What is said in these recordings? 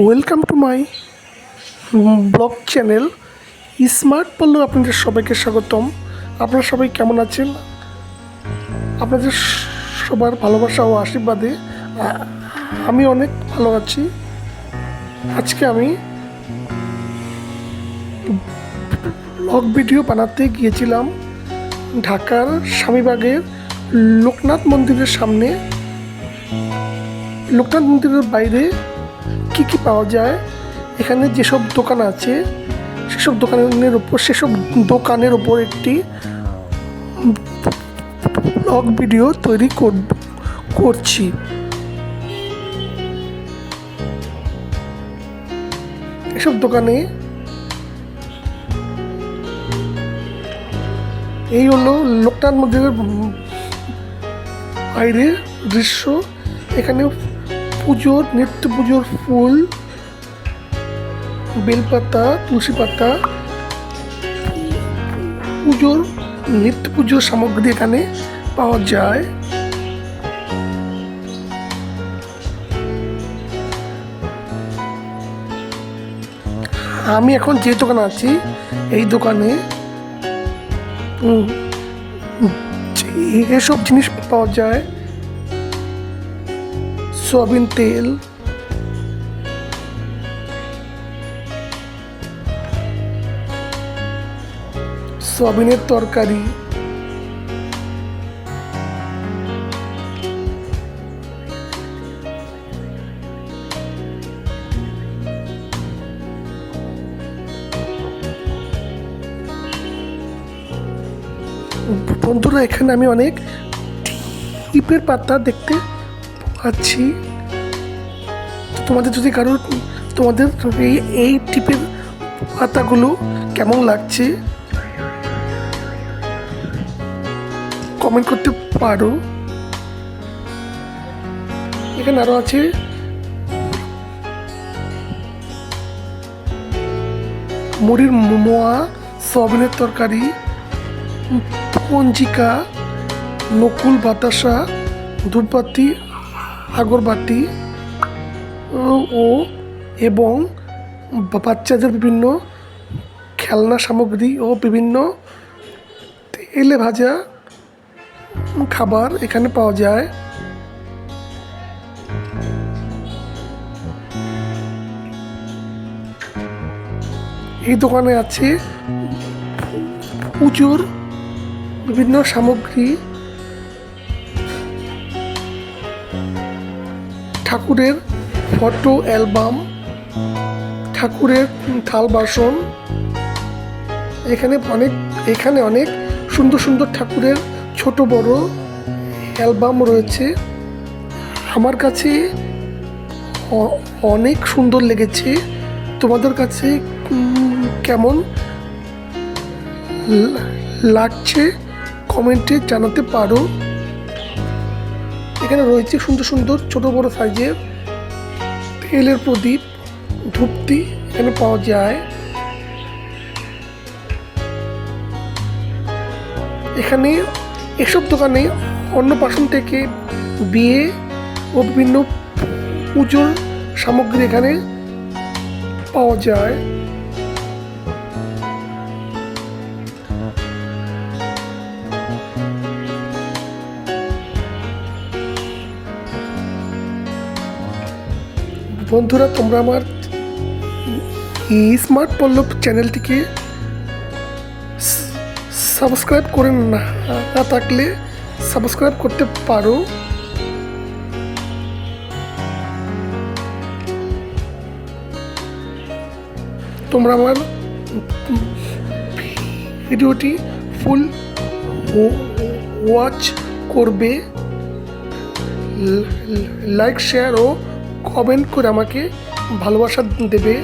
Welcome to my blog channel Smart Pallab আপনাদের সবাইকে স্বাগতম। আপনারা সবাই কেমন আছেন? আপনাদের সবার ভালোবাসা ও আশীর্বাদে আমি অনেক ভালো আছি। আজকে আমি ব্লগ ভিডিও বানাতে গিয়েছিলাম ঢাকার স্বামীবাগের লোকনাথ মন্দিরের সামনে। লোকনাথ মন্দিরের বাইরে কি কি পাওয়া যায়? এখানে যেসব দোকান আছে, সেসব দোকানের উপর সেসব দোকানের উপর একটি ব্লগ ভিডিও তৈরি করছি। এসব দোকানে এই হলো লোকনাথ মধ্যে বাইরের দৃশ্য। এখানে পুজোর, নিত্য পুজোর ফুল, বেলপাতা তুলসী পাতা পুজোর, নিত্য পুজোর সামগ্রী এখানে পাওয়া যায়। আমি এখন যে দোকানে আছি, এই দোকানে এসব জিনিস পাওয়া যায় সয়াবিন তেল। সয়াবিনের তরকারি। বন্ধুরা এখানে আমি অনেক টিপের পাতা দেখতে পাচ্ছি। তো তোমাদের যদি কারোর, তোমাদের এই এই টিপের পাতাগুলো কেমন লাগছে? কমেন্ট করতে পারো। এখানে আরও আছে। মুড়ির মোয়া, সয়াবিনের তরকারি পঞ্জিকা নকুল বাতাসা ধূপবাতি আগরবাতি, ও- এবং বাচ্চাদের বিভিন্ন খেলনা সামগ্রী ও বিভিন্ন তেলে ভাজা খাবার এখানে পাওয়া যায়। এই দোকানে আছে পুজোর বিভিন্ন সামগ্রী ঠাকুরের ফটো, অ্যালবাম, ঠাকুরের থাল বাসন। এখানে অনেক এখানে অনেক সুন্দর সুন্দর ঠাকুরের ছোট বড় অ্যালবাম রয়েছে। আমার কাছে অনেক সুন্দর লেগেছে। তোমাদের কাছে কেমন লাগছে কমেন্টে জানাতে পারো। এখানে রয়েছে সুন্দর সুন্দর ছোট বড় সাইজের তেলের প্রদীপ ধূপটি এখানে পাওয়া যায়। এখানে এসব দোকানে অন্নপ্রাশন থেকে বিয়ে ও বিভিন্ন পুজোর সামগ্রী এখানে পাওয়া যায়। বন্ধুরা, তোমরা আমার স্মার্ট পল্লব চ্যানেলটিকে সাবস্ক্রাইব করে না থাকলে সাবস্ক্রাইব করতে পারো। তোমরা আমার ভিডিওটি ফুল ওয়াচ করবে। লাইক, শেয়ার ও কমেন্ট করে আমাকে ভালোবাসা দেবে।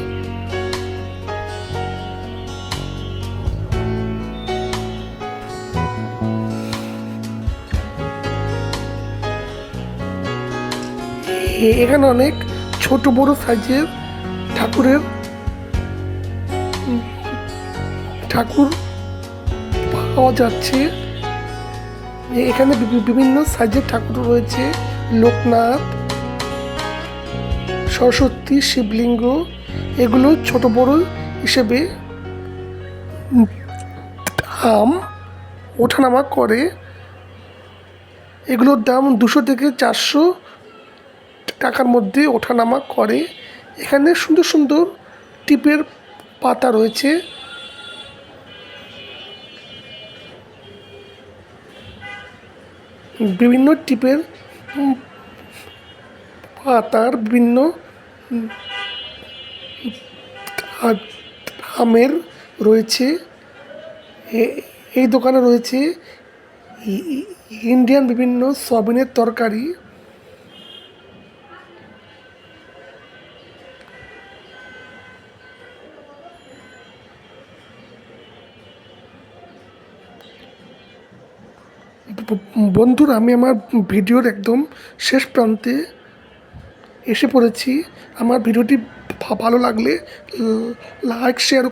এখানে অনেক ছোট বড় সাইজের ঠাকুরের, ঠাকুর পাওয়া যাচ্ছে। এখানে বিভিন্ন সাইজের ঠাকুর রয়েছে, লোকনাথ সরস্বতী, শিবলিঙ্গ, এগুলো ছোট বড় হিসেবে দাম ওঠানামা করে। এগুলোর দাম দুশো থেকে চারশো টাকার মধ্যে ওঠানামা করে। এখানে সুন্দর সুন্দর টিপের পাতা রয়েছে। বিভিন্ন টিপের পাতার বিভিন্ন দামের রয়েছে এই দোকানে রয়েছে ইন্ডিয়ান বিভিন্ন সয়াবিনের তরকারি। বন্ধুরা, আমি আমার ভিডিওর একদম শেষ প্রান্তে এসে পড়েছি। আমার ভিডিওটি ভালো লাগলে লাইক শেয়ার